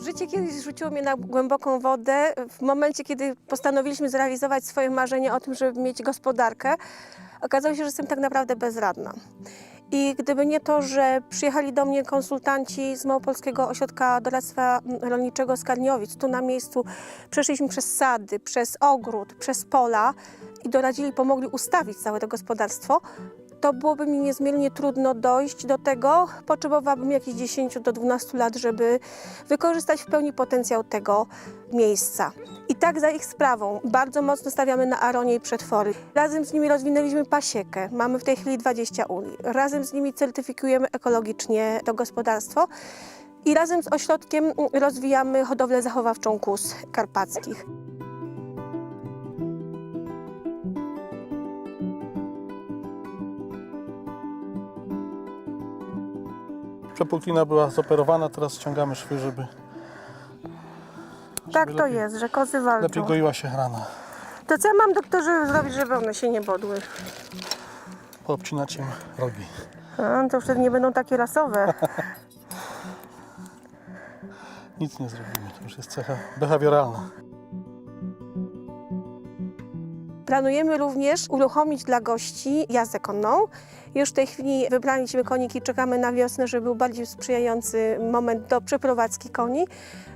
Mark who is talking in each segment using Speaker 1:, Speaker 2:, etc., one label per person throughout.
Speaker 1: Życie kiedyś rzuciło mnie na głęboką wodę. W momencie, kiedy postanowiliśmy zrealizować swoje marzenie o tym, żeby mieć gospodarkę, okazało się, że jestem tak naprawdę bezradna. I gdyby nie to, że przyjechali do mnie konsultanci z Małopolskiego Ośrodka Doradztwa Rolniczego z tu na miejscu przeszliśmy przez sady, przez ogród, przez pola i doradzili, pomogli ustawić całe to gospodarstwo, to byłoby mi niezmiernie trudno dojść do tego. Potrzebowałabym jakieś 10 do 12 lat, żeby wykorzystać w pełni potencjał tego miejsca. I tak za ich sprawą bardzo mocno stawiamy na aronie i przetwory. Razem z nimi rozwinęliśmy pasiekę. Mamy w tej chwili 20 uli. Razem z nimi certyfikujemy ekologicznie to gospodarstwo. I razem z ośrodkiem rozwijamy hodowlę zachowawczą kóz karpackich.
Speaker 2: Przepłutlina była zoperowana, teraz ściągamy szwy, żeby,
Speaker 1: Tak to
Speaker 2: lepiej-
Speaker 1: jest, że kozy
Speaker 2: lepiej
Speaker 1: walczą.
Speaker 2: goiła się rana.
Speaker 1: To co ja mam doktorze zrobić, żeby one się nie bodły?
Speaker 2: Poobcinać im rogi.
Speaker 1: A, to wtedy nie będą takie rasowe.
Speaker 2: Nic nie zrobimy, to już jest cecha behawioralna.
Speaker 1: Planujemy również uruchomić dla gości jazdę konną. Już w tej chwili wybraliśmy koniki, czekamy na wiosnę, żeby był bardziej sprzyjający moment do przeprowadzki koni.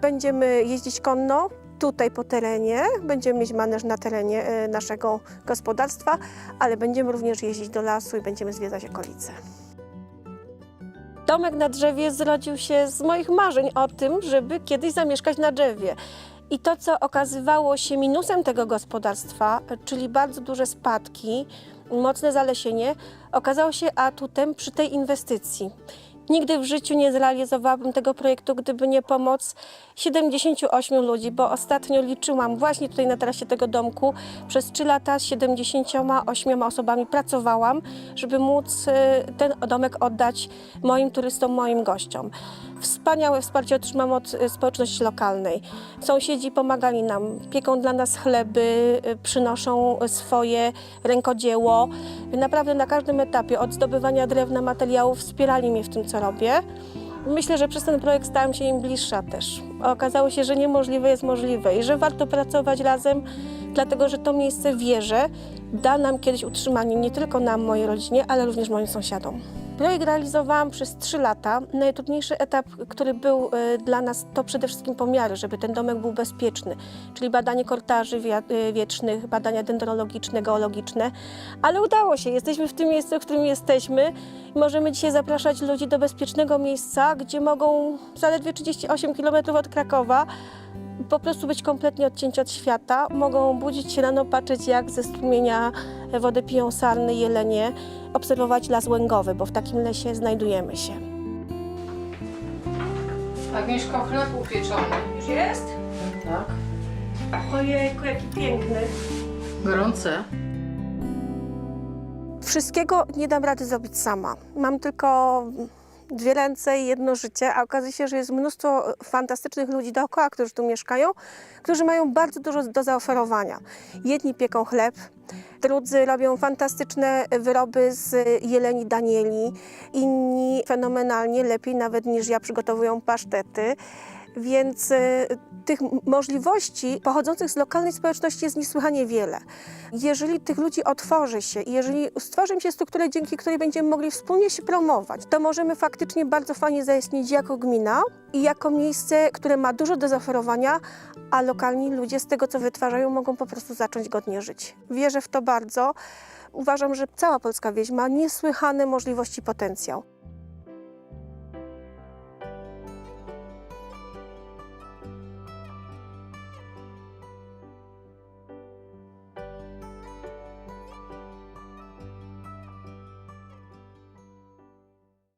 Speaker 1: Będziemy jeździć konno tutaj po terenie, będziemy mieć maneż na terenie e, naszego gospodarstwa, ale będziemy również jeździć do lasu i będziemy zwiedzać okolice. Domek na drzewie zrodził się z moich marzeń o tym, żeby kiedyś zamieszkać na drzewie. I to, co okazywało się minusem tego gospodarstwa, czyli bardzo duże spadki, mocne zalesienie, okazało się atutem przy tej inwestycji. Nigdy w życiu nie zrealizowałabym tego projektu, gdyby nie pomoc 78 ludzi, bo ostatnio liczyłam właśnie tutaj na tarasie tego domku. Przez 3 lata z 78 osobami pracowałam, żeby móc e, ten domek oddać moim turystom, moim gościom. Wspaniałe wsparcie otrzymam od e, społeczności lokalnej. Sąsiedzi pomagali nam, pieką dla nas chleby, e, przynoszą swoje rękodzieło. Naprawdę na każdym etapie, od zdobywania drewna, materiałów, wspierali mnie w tym, co robię. Myślę, że przez ten projekt stałam się im bliższa też. Okazało się, że niemożliwe jest możliwe i że warto pracować razem, dlatego że to miejsce wierzę da nam kiedyś utrzymanie nie tylko nam, mojej rodzinie, ale również moim sąsiadom. Projekt realizowałam przez 3 lata. Najtrudniejszy etap, który był e, dla nas, to przede wszystkim pomiary, żeby ten domek był bezpieczny, czyli badanie e, wiecznych, badania dendrologiczne, geologiczne, ale udało się. Jesteśmy w tym miejscu, w którym jesteśmy i możemy dzisiaj zapraszać ludzi do bezpiecznego miejsca, gdzie mogą zaledwie 38 km od Krakowa po prostu być kompletnie odcięci od świata. Mogą budzić się rano, patrzeć jak ze strumienia wodę piją sarny, jelenie, obserwować las łęgowy, bo w takim lesie znajdujemy się.
Speaker 3: Agnieszko, chleb upieczony.
Speaker 1: Już jest?
Speaker 3: Tak.
Speaker 1: Ojejku, jaki piękny.
Speaker 3: Gorące.
Speaker 1: Wszystkiego nie dam rady zrobić sama. Mam tylko dwie ręce i jedno życie, a okazuje się, że jest mnóstwo fantastycznych ludzi dookoła, którzy tu mieszkają, którzy mają bardzo dużo do zaoferowania. Jedni pieką chleb, drudzy robią fantastyczne wyroby z jeleni danieli, inni fenomenalnie, lepiej nawet niż ja, przygotowują pasztety. Więc y, tych możliwości pochodzących z lokalnej społeczności jest niesłychanie wiele. Jeżeli tych ludzi otworzy się i jeżeli stworzy się strukturę, dzięki której będziemy mogli wspólnie się promować, to możemy faktycznie bardzo fajnie zaistnieć jako gmina i jako miejsce, które ma dużo do zaoferowania, a lokalni ludzie z tego, co wytwarzają, mogą po prostu zacząć godnie żyć. Wierzę w to bardzo. Uważam, że cała polska wieś ma niesłychane możliwości, potencjał.